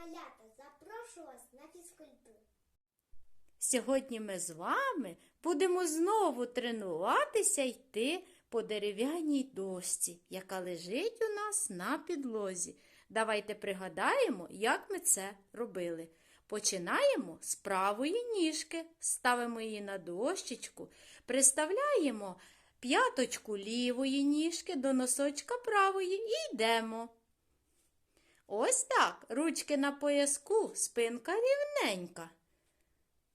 малята, запрошую вас на фізкультуру. Сьогодні ми з вами будемо знову тренуватися йти по дерев'яній дошці, яка лежить у нас на підлозі. Давайте пригадаємо, як ми це робили. Починаємо з правої ніжки, ставимо її на дощечку, приставляємо п'яточку лівої ніжки до носочка правої і йдемо. Ось так, ручки на пояску, спинка рівненька.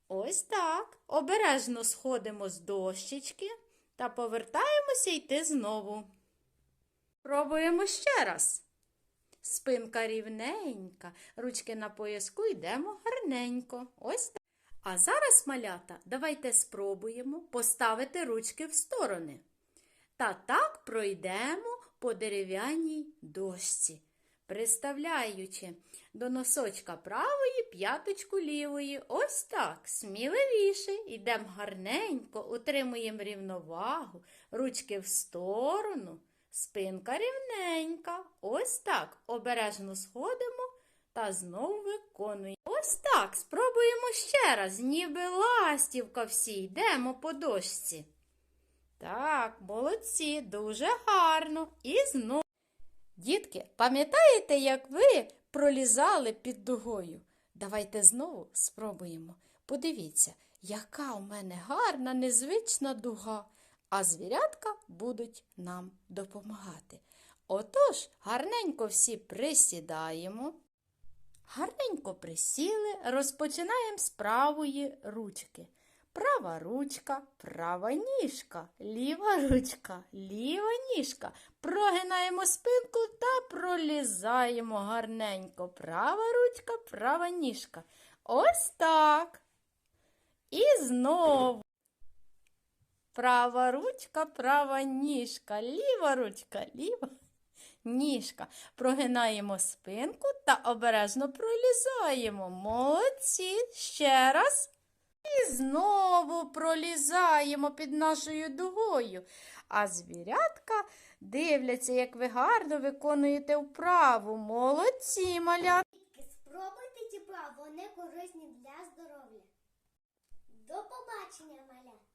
Ось так. Обережно сходимо з дощечки та повертаємося йти знову. Пробуємо ще раз. Спинка рівненька, ручки на пояску йдемо гарненько. Ось так. А зараз, малята, давайте спробуємо поставити ручки в сторони. Та так пройдемо по дерев'яній дошці, приставляючи до носочка правої п'яточку лівої. Ось так, сміливіше. Йдемо гарненько, утримуємо рівновагу, ручки в сторону, спинка рівненька. Ось так. Обережно сходимо та знову виконуємо. Ось так. Спробуємо ще раз, ніби ластівка всі. Йдемо по дошці. Так, молодці, дуже гарно. І знову. Дітки, пам'ятаєте, як ви пролізали під дугою? Давайте знову спробуємо. Подивіться, яка у мене гарна, незвична дуга, а звірятка будуть нам допомагати. Отож, гарненько всі присідаємо. Гарненько присіли, розпочинаємо з правої ручки. Права ручка, права ніжка, ліва ручка, ліва ніжка. Прогинаємо спинку та пролізаємо гарненько. Права ручка, права ніжка. Ось так. І знову. Права ручка, права ніжка, ліва ручка, ліва ніжка. Прогинаємо спинку та обережно пролізаємо. Молодці. Ще раз. І знову пролізаємо під нашою дугою. А звірятка дивляться, як ви гарно виконуєте вправу. Молодці, маля. Спробуйте ці вправи, вони корисні для здоров'я. До побачення, малята!